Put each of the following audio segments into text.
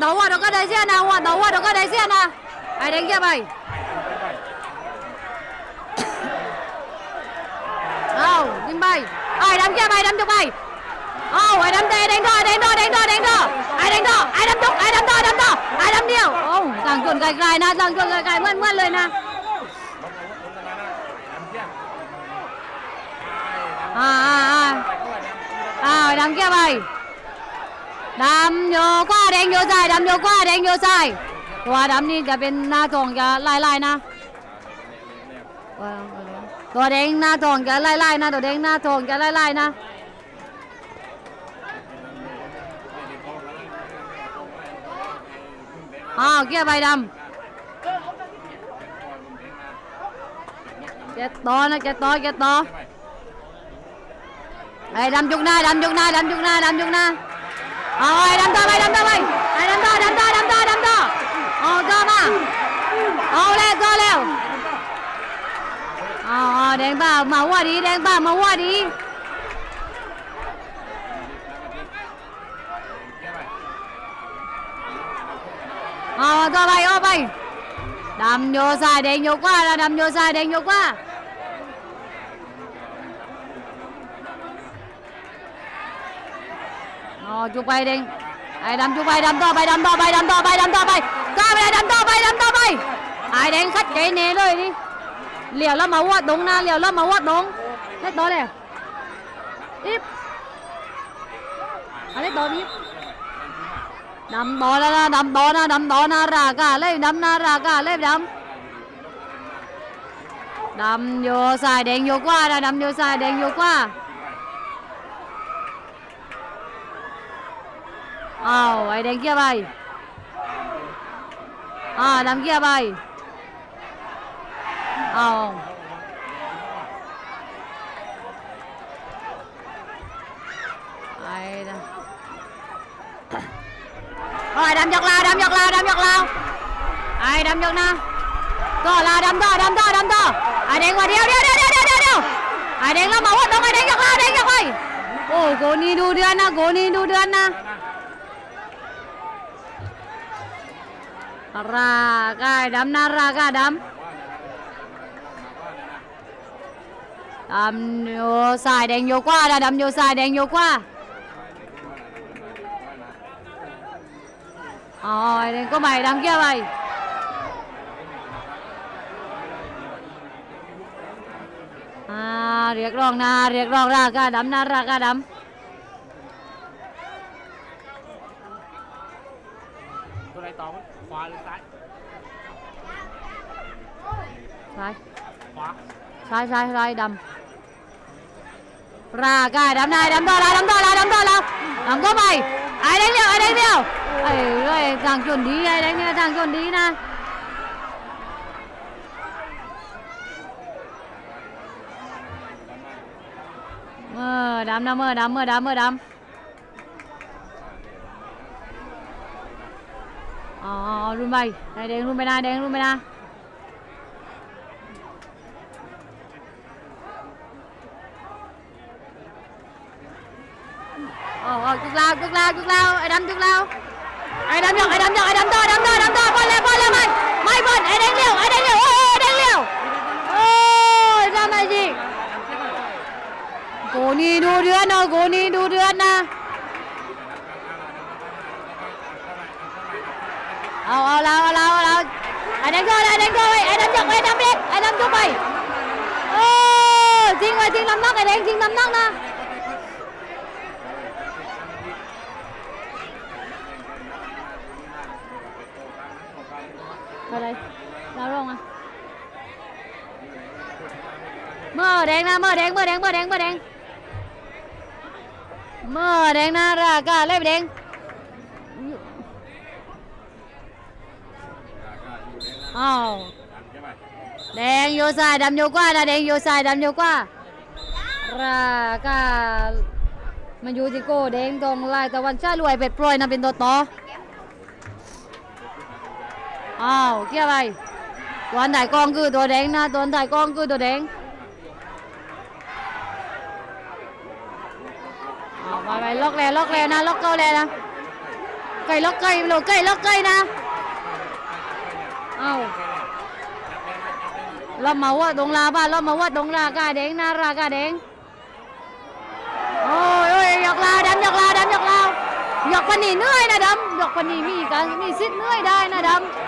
đầu qua đâu có đại diện nào hoa đầu qua đâu có đại diện nào ai đánh kia mày không đi bay ai đấm kia mày đấm chụp mày không ai đấm đây đánh đo đánh đo đánh đo đánh đo ai đánh đo ai đấm chụp ai đấm đo đấm đo ai đấm điêu không thằng chuồn gài gài na thằng chuồn gài gài mơn mơn เลยนะ à à à à đám kia mày đám vô qua đánh vô dài đám vô qua đánh vô dài ตัวดำนี่จะเป็นหน้าทองจะไล่ไล่นะ ตัวแดงหน้าทองจะไล่ไล่นะตัวแดงหน้าทองจะไล่ไล่นะอ้าวเกี่ยใบดำเก็ตต่อนะเก็ตต่อเก็ตต่อไอ้ดำจุกหน้าดำจุกหน้าดำจุกหน้าดำจุกหน้า เอาไอ้ดำต่อไปดำต่อไปไอ้ดำต่อดำต่อดำต่อดำต่อเอาต่อมาเอาเร็วต่อ จุกไปเด้งไอ้ดำจุกไปดำต่อไปดำต่อไปดำต่อไปดำต่อไปก้าไปดำต่อไปดำต่อไปไอ้เด้งคัดใจเนเลยนี่เหลียวแล้วมาวัดดงนาเหลียวแล้วมาวัดดงเล็กต่อเลยอิบอะไรต่อนี้ดำต่อแล้วนะดำต่อนะดำต่อนารากาเล่ดำนารากาเล่ดำดำโยสายแดงโยกว่านะดำโยสายแดงโยกว่า ดียวเดียวเดียวเดียวไอ้แดงแล้วมาว่าตรงไอ้แดงยกลาวแดงยกไปโอ้โกนี่ดูเดือนนะโกนี่ดูเดือนนะ Raga đấm na raga đấm đấm vô xài đèn vô qua đã đấm vô xài đèn vô qua rồi đèn có mày đấm kia mày à riết rong na riết rong raga đấm na raga đấm ตัวไหนต่อมั้ยขวาหรือซ้าย ซ้ายซ้ายซ้ายซ้ายดำรากายดำไายดำต่อลาดำต่อลาดำต่อแล้วดำเข้ไปไอ้แดงเดียวไอ้แดงเดียวไอ้เรื่อยทางจนดีไอ้แดงเนี่ยทางจนดีนะเมื่อดำนะเมื่อดำเมื่อดำเมื่อดำอ๋อรุนไปไอ้แดงรุนไปนะแดงรุนไปนะ lao cực lao cực lao, ai đâm cực lao. Ai đâm được, ai đâm được, ai đâm to đâm to đâm to. Con lên con lên mày mày bẩn ai đánh liều, ai đánh liều, ôi đánh liều. Ôi, ra này gì? Cô ni đu đứa nó cô ni đu đứa na ao ao lao ao lao lao ai đánh rồi, ai đánh rồi, ai đâm được, ai đâm đi ai đâm giúp mày ô chính rồi chính lắm nóc ai đánh chính lắm nóc na. อะไรเราลงอะเมื่อแดงนะเมื่อแดงเมื่อแดงเมื่อแดงเมื่อแดงเมื่อแดงนะรากาเล็บแดงอ้าวแดงโยซายดำโยกว่านะแดงโยซายดำโยกว่ารากามันอยู่ที่โกแดงตรงลายตะวันจ้ารวยเป็ดปล่อยนะเป็นตัวต่อ อ้าวเกี่ยวไปตัวถ่ายกองคือตัวแดงนะตัวถ่ายกองคือตัวแดงอ้าวไปไปล็อกแล้วล็อกแล้วนะล็อกเก้าแล้วนะไก่ล็อกไก่โลไก่ล็อกไก่นะเอาเรามาว่าตรงลาบ้านเรามาว่าตรงรากาแดงนะรากาแดงโอ้ยโอ้ยหยอกลาดำหยอกลาดำหยอกลาหยอกปนีเหนื่อยนะดำหยอกปนีมีกันมีสิทธิ์เหนื่อยได้นะดำ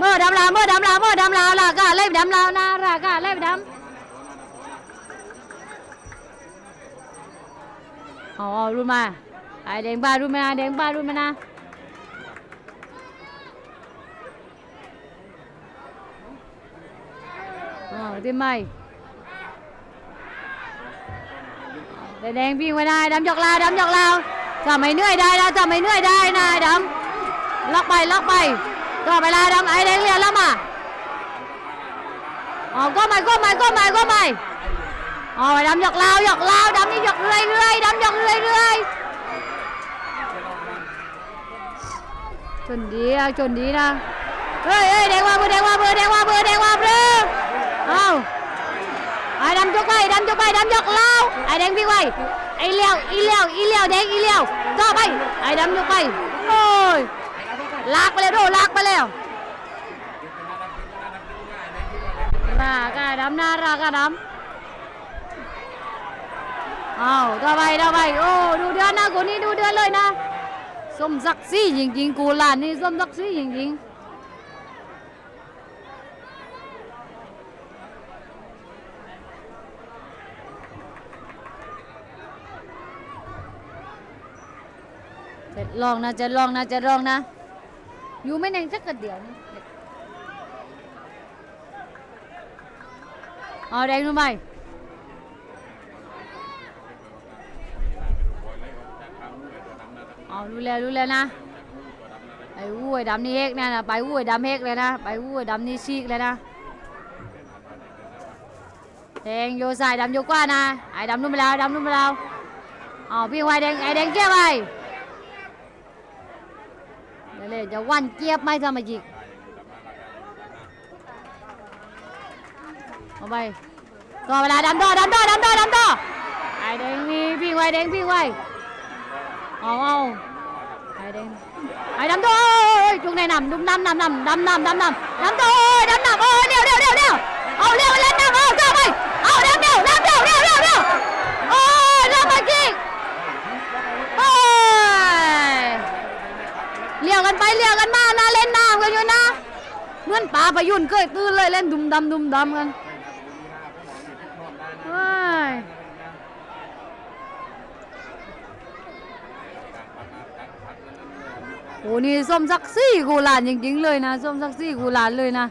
เมื่อดำลาเมื่อดำลาเมื่อดำลาวรากาเล็บดำลาวนะรากาเล็บดำเอาเอารุ่นมาไอแดงบ้ารุ่นมาแดงบ้ารุ่นมานะเอาที่ไม่แดงวิ่งไปได้ดำหยอกลาวดำหยอกลาวจะไม่เหนื่อยได้นะจะไม่เหนื่อยได้นะไอ้ดำล็อกไปล็อกไป ต่อเวลาดำไอแดงเรียนแล้วมาอ๋อก็ไม่ก็ไม่ก็ไม่ก็ไม่อ๋อดำหยอกลาวหยอกลาวดำนี่หยอกเรื่อยเรื่อยดำหยอกเรื่อยเรื่อยชนดีอะชนดีนะเฮ้ยเฮ้ยแดงว่าเบอร์แดงว่าเบอร์แดงว่าเบอร์แดงว่าเบอร์เอาไอ้ดำจกไปดำจกไปดำหยอกลาวไอ้แดงวิ่งไปไอ้เลี้ยวอีเลี้ยวอีเลี้ยวแดงอีเลี้ยวต่อไปไอ้ดำจกไปโอ้ย ลากไปแล้วโดลากไปแล้วรากาดำหน้ารากาดำเอาต่อไปต่อไปโอ้ดูเดือนนะคนนี้ดูเดือนเลยนะสมศักดิ์ศรีจริงๆกูหลานนี่สมศักดิ์ศรีจริงๆจะลองนะจะลองนะจะลองนะ อยู่ไม่นานสักกระเดียวนี่เอาแดงลงไปเอารู้แล้วรู้แล้วนะไปวู้ไอ้ดำนี่เฮกนะนะไปวู้ไอ้ดำ เลยจะวันเจี๊ยบไม่ทมาจิกเอาไปต่อเวลาดันำดอดำดอดำดอดำดอไอเด้งมีพี่ไวเด้งพี่ไวเอาเอาไอเด้งไอดันำดอจุกในนำดุมนำนำนำดำนำดำนำดำดอดำนำโอ้ยดำนำโอ้ยเดี๋ยวเดี๋ยวเดี๋ยวเดี๋ยวเอาเร็วเล่นนำเอาเข้าไป đám đeo đeo đeo đeo Ôi ra mà chi Ôi เลี้ยวกันไปเลี้ยวกันมานะเล่นน้ำกันอยู่นะเหมือนปลา พยุนเคยตื่นเลยเล่นดุมดำดุมดำกันเฮ้ยโอ้นี่ส้มซักซี่กูหลานจริงๆเลยนะส้มซักซี่กูหลานเลยนะ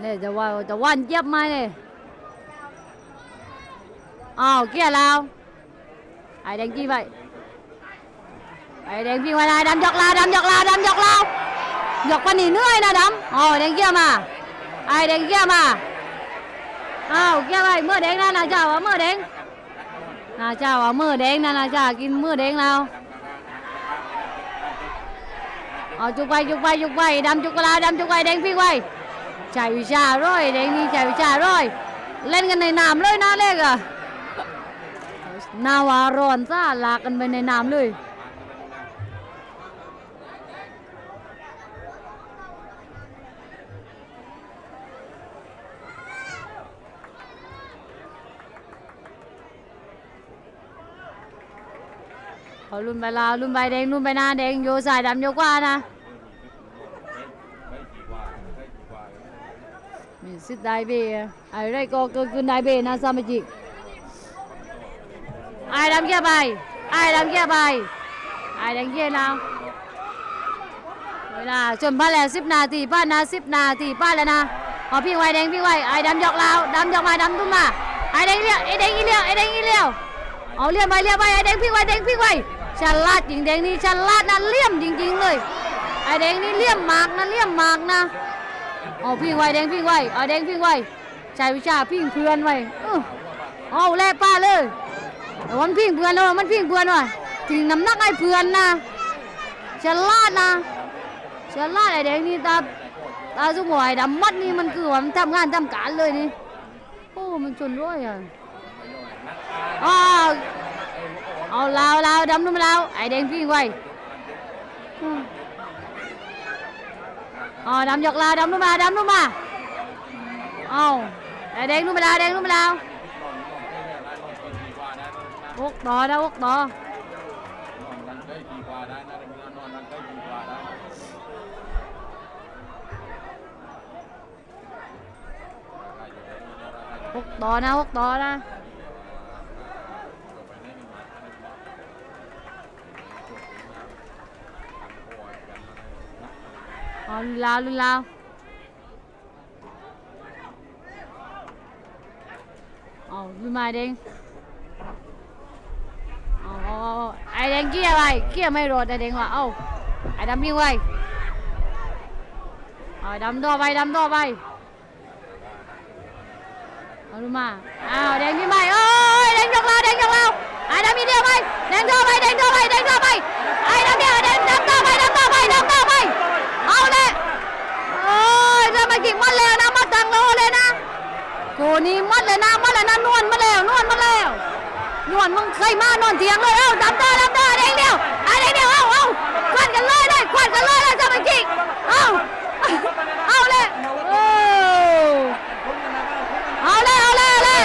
เนี่ยจะว่าจะว่านเจี๊ยบไหมเนี่ยอ้าวเกี้ยแล้วไอ้แดงกี้ไป ไอ้แดงพี่งมาไดดำหยอกลาดำหยอกลาดำหยอกลาหยอกปนีเนื่อยนะดำอ๋อแดงเกี้ยมาไอ้แดงเกี้ยมาอ้าวเกี้ยไปเมื่อแดงนะนาเจ้าว่าเมื่อแดงนาเจ้าว่าเมื่อแดงนะนาเจ้ากินเมื่อแดงแล้วเอาจุกไปจุกไปจุกไปดำจุกลาดำจุกไปแดงพี่ไวใช้วิชาร้อยแดงนี่ใช้วิชาร้อยเล่นกันในน้ำเลยนะเล็กอะนาวารอนซาลากันไปในน้ำเลยาทีป้าแล้วนะพอพี่ไวแดงพี่ไวไอ้ดำยกลาวดำยกมาดำตุ้มมาไอ้แดงเลี้ยวไอ้แดงอีเลี้ยวไอ้แดงอีเลี้ยวเอาเลี้ยวไปเลี้ยวไปไอ้แดงพี่ไวแดงพี่ไว ฉลาดจริงแดงนี่ฉลาดนะเลี่ยมจริง ๆ เลยไอแดงนี่เลี่ยมมากนะเลี่ยมมากนะเอพี่ไวแดงพี่ไวไอแดงพี่ไวใช้วิชาพิงเพื่อนไว้เออเอาแล่ป้าเลยแต่วันพิงเพื่อนแล้วมันพิงเพื่อนว่ะถึงน้ำหนักไอเพื่อนนะฉลาดนะเชื่อล่าไอแดงนี่ตาตาสุงหวยดำมัดนี่มันคือว่ามันทำงานทำการเลยนี่โอ้มันจนร้อยอะอ๋อ เอาลาวลาวดำนุ่มลาวไอแดงพี่งไว้อ๋อดำหยอกลาวดำนุ่มาดำนุ่มมาเอาไอแดงนุ่มลาวแดงนุ่มลาวหกต่อนะหกต่อหกต่อนะหกต่อนะ อาลุลาวลุลาวเอาลุมาเด้งเอาเอาเอาเอาไอ้งเกี้ยไปเกี้ยไม่รอดไอ้แดงว่ะเอาไอดำยิงไว้เอาดำต่อไปดำต่อไปเอาดูมาอ้าวแดงขึ้นไปโอ้ยแดงยกเราแดงยกเราไอดำมีเดียวไปแดงต่อไปแดงต่อไปแดงต่อไปไอดำต่อไปดำต่อไปดำต่อไปเอาเลยโอ้ยจะมา กี่มัดแล้วนะมัดดังโลเลยนะโกนี่มัดเลยนะมัดเลยนะนวลมาแล้วนวลมาแล้วนวลมึงเคยมานวลเถียงเลยเอ้าดำต่อดำต่อแดงเดียวไอ้แดงเดียวเอ้าเอ้าควันกันเลยเลยควันกันเลยเลยจะไปกิ่เอ้าเลยโอ้ เอาเลยเอาเลยเอาเลย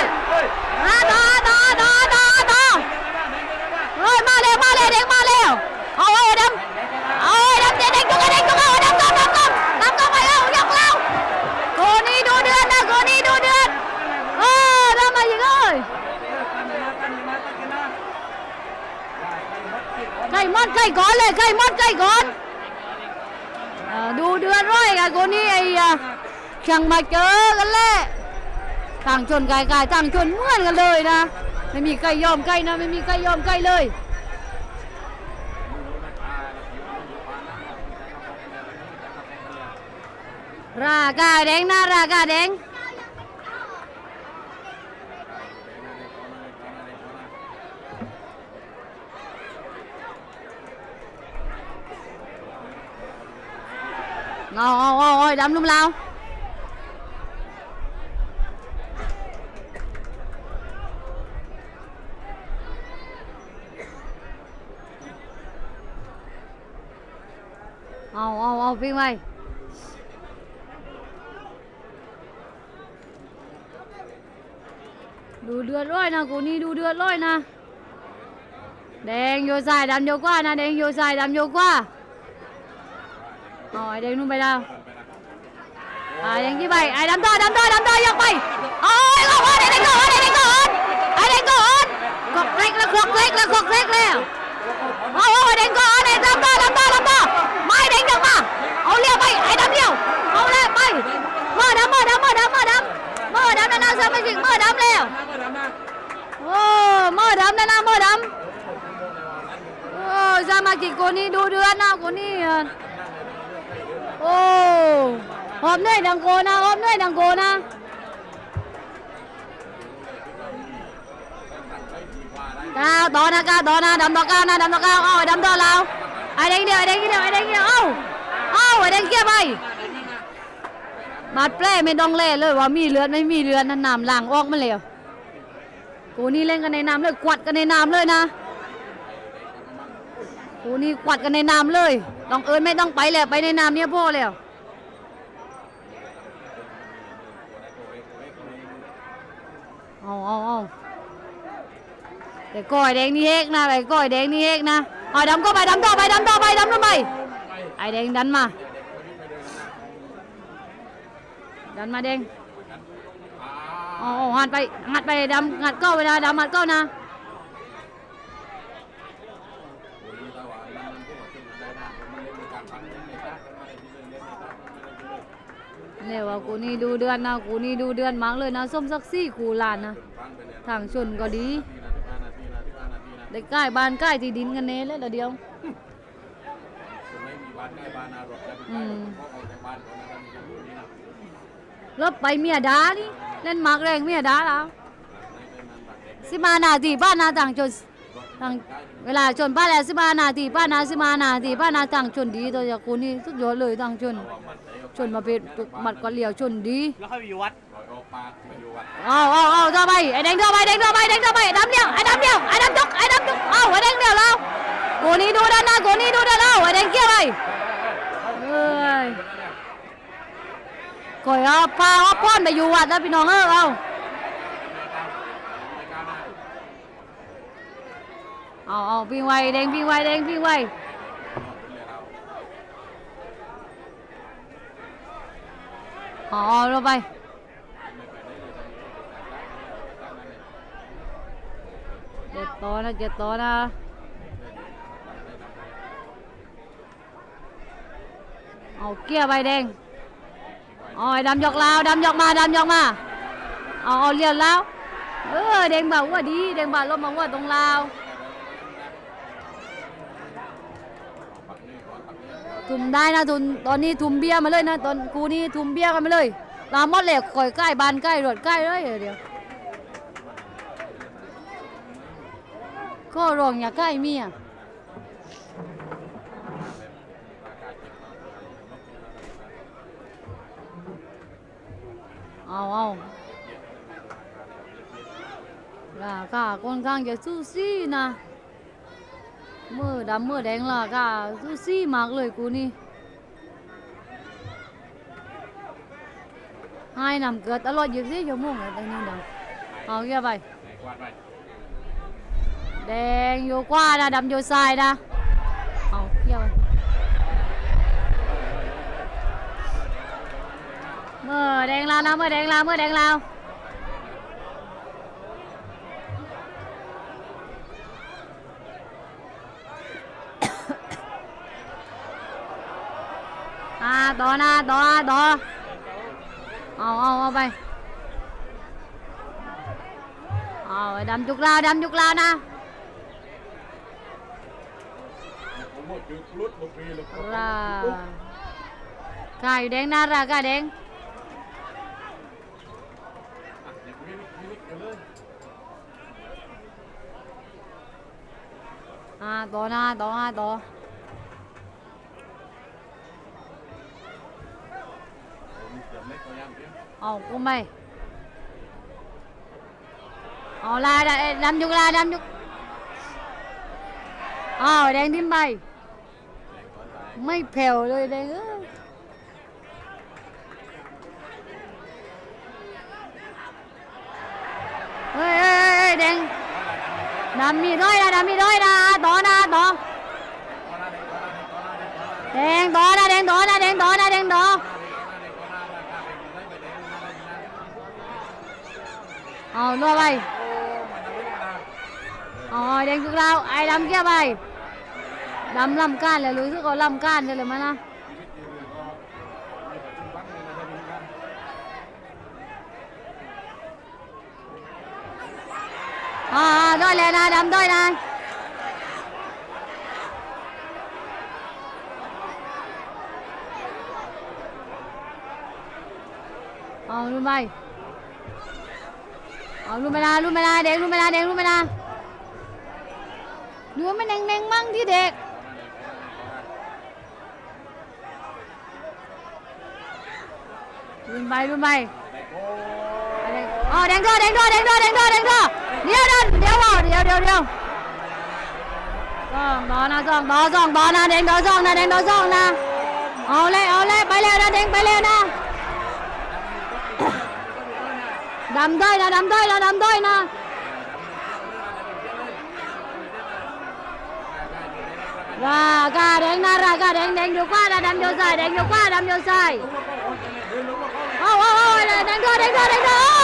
มาต่อต่อต่อต่อต่อเฮ้ยมาเร็วมาเร็วเด็กมาเร็วเอาเอาดำเอาดำเด็กเด็กจุกเด็กจุกเอาดำดำดำดำดำดำไปเอายกเราโกนี่ดูเดือนนะโกนี่ดูเดือนเออดำมาอีกเลยไก่มดไก่อนเลยไก่มดไก่ก่อนดูเดือนร้อยอะโกนี่ไอ้แข่งมาเจอกันเลยต่างชนก่ไก่ต่างชนเหมือนกันเลยนะ ไม่มีใครยอมใครนะ ไม่มีใครยอมใครเลยรากาแดงนะรากาแดง เอาเอาเอาเอาดำลุ่มลาวเอาเอาเอาวิ่งไปดูเดือดร้อยนะกูนี่ดูเดือดร้อยนะแดงโยซ้ายดำโยกว่านะแดงโยซ้ายดำโยกว่าเอาไอ้แดงนุ่มไปแล้วไอ้แดงที่ไปไอ้ดำต่อดำต่อดำต่อยกไปโอ้ยก่อน ไอ้แดงก่อนไอ้แดงก่อนไอ้แดงก่อนกดเล็กแล้วกดเล็กแล้วกดเล็กแล้วเอาเอาเด้งก่อนไอ้ดำต่อดำต่อดำต่อไม่เด้งดำมาเอาเลี้ยวไปไอ้ดำเลี้ยดำเมื่อดำเมื่อดำเมื่อดำเมื่อดำนะนะเสือไม่จริงโอ้เมื่อดำนะอดำโอ้สมาชิกนนี้ดูเดือนนะคนนี้อะโอ้หอมเหนื่อยดังโกนะหอมเหนื่อยดังโกนะกาตอนะกาตอนะดำตอก้านะดำตอก้าเอาไอ้ดำตอเราไอ้เด้งเดียวไอ้เด้งเดียวไอ้เด้งเดียวเอาเอาไอ้เด้งเกียร์ไปบาดแผลไม่ต้องเล่เลยว่ามีเลือดไม่มีเลือดนั่นน้ำล้างออกมาแล้วกูนี่เล่นกันในน้ำเลยกวัดกันในน้ำเลยนะกูนี่กวัดกันในน้ำเลย ต้องเอิญไม่ต้องไปแล้วไปในน้ำเนี่ยพ่อแล้วเอาเอาเอาแต่ก้อยแดงนี่เฮกนะไอ้ก้อยแดงนี่เฮกนะเอาดำก็ไปดำต่อไปดำต่อไปดำต่อไปไอ้แดงดันมา ดันมาแดงอ๋อหันไปหัดไปดำหัดก้าไปนะดำหัดก้านะ เนี่ยว่ากูนี่ดูเดือนนะกูนี่ดูเดือนมากเลยนะส้มสักซี่กูลานนะทางชนก็ดีได้ใกล้บ้านใกล้ที่ดินกันเน่เลยละเดียวอืมแล้วไปเมียดานี่เล่นมากแรงเมียดาแล้วสิมานาทีป้านนาต่างชนต่างเวลาชนป้านแล้วสิมานาทีป้านนาสิมานาทีป้านาต่างชนดีตัวจากกูนี่สุดยอดเลยต่างชน ชนมาเป็นตุกมัดก็เหลียวชนดีแล้วค่อยไปอยู่วัดเอาเอาเอาต่อไปไอ้แดงต่อไปแดงต่อไปแดงต่อไปไอ้ดำเดียวไอ้ดำเดียวไอ้ดำจกไอ้ดำจกเอาไอ้แดงเดียวแล้วกูนี่ดูด้านหน้ากูนี่ดูด้านหน้าไอ้แดงเกี้ยวไปเอ้ยก่อยเอาพาเอาป้อนไปอยู่วัดแล้วพี่น้องเออเอาเอาเอาวิ่งไวแดงวิ่งไวแดงวิ่งไวเอาเอาลงไป เจ็ดตัวนะเจ็ดตัวนะเอาเกียร์ใบแดงอาไอ้ดำยกลาวดำยกมาดำยกมาเอาเอาเลี้ยวแล้ว เออแดงบอกว่าดีแดงบอกลบอกว่าตรงลาว ทุมได้นะทุนตอนนี้ทุมเบี้ยมาเลยนะตอนกูนี่ทุมเบี้ยกันมาเลยลามอดเหล็กข่อยใกล้บานใกล้รถใกล้เลยเดี๋ยวก็รองอย่าใกล้เมียเอาเอาล่ะก็ค่อนข้างจะสู้ซี่นะ มือดำมือแดงล่ะก็สู้ซี่มากเลยกูนี่ให้นำเกิดตลอดยี่สิบสี่ชั่วโมงเลยตรง นี้นะเอาเกี่ยไปแดงอยู่ขวานะดำอยู่ซ้ายนะ เอาเที่ยวไม่อแดงลาวนะเมื่อแดงลาดงลาวอ่าต่อนะต่ออเอาเอาเอาไปเอาไอ้ดำจุกลาดำจุกลาวนะ ra cài đen na ra cài đen à to na to ha to ồ cô mày ồ la đâm chục la đâm chục ờ đen tim bay ไม่แผ่วเลยแดงเฮ้ยเฮ้ยเฮ้ยแดงดำมีร้อยนะดำมีร้อยนะต่อนะต่อแดงต่อนะแดงต่อนะแดงต่อนะแดงต่อ เอาลัวไปอ๋อแดงจุกเราไอ้ดำเกี้ยไปดำลำก้าน เลยรู้สึกว่าลำก้นเลยเลยมั้ยนะอ่าๆด้วยเลยนะดำด้วยนะเอารู้ไมเอารู้ได้เด็กรู้ไมนะเด็กรู้ไหมนะดูว่ามันแดงๆมั่งที่เด็กรุ่นไปรุ่นไปอ๋อแดงด้วยแดงด้วยแดงด้วยแดงด้วยแดงด้วยเดี๋ยวเดี๋ยวเดี๋ยวเดี๋ยวเดี๋ยวเดี๋ยวสองต่อนะสองต่อสองต่อนะแดงต่อสองนะแดงต่อสองนะเอาเลยเอาเลยไปเร็วนะแดงไปเร็วนะดำด้วยนะดำด้วยนะดำด้วยนะว่ากาแดงนะรากาแดงแดงอยู่ขวานะ ดำอยู่ซ้ายแดงอยู่ขวาดำอยู่ซ้ายโอ้โอ้โอ้แดงด้วยแดงด้วยแดงด้วย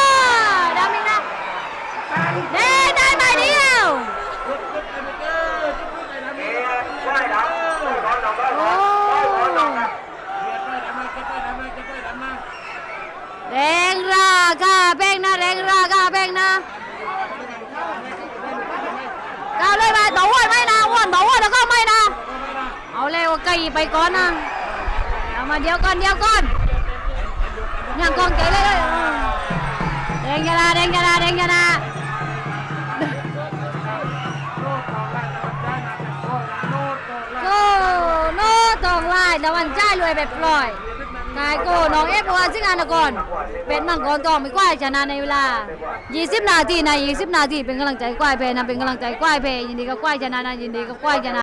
ด แดงได้ใบเป้งราคาแป้งนะแรงราคาแป้งนะก้าวเลยไปต่ออ้วนไม่นะอ้วนต่ออ้วนแล้วก็ไม่นะเอาเร็ไก่ไปก่อนนะเอามาเดี๋ยวก่อนเดี๋ยวก่อนย่างกองใจเลยเลยเด้งยานาเด้งยานาเด้งยานาโก้โน่ตองลายตะวันจ้ายรวยแบบปล่อย นายโก้น้องเอฟวันซิงานนกรเป็นมังกรทองไม่กว้ายชนะในเวลา 20 นาทีใน 20 นาทีเป็นกำลังใจกว้ายเพนะเป็นกำลังใจกว้ายเพยินดีกับกว้ายชนะนะยินดีกับกว้ายชนะ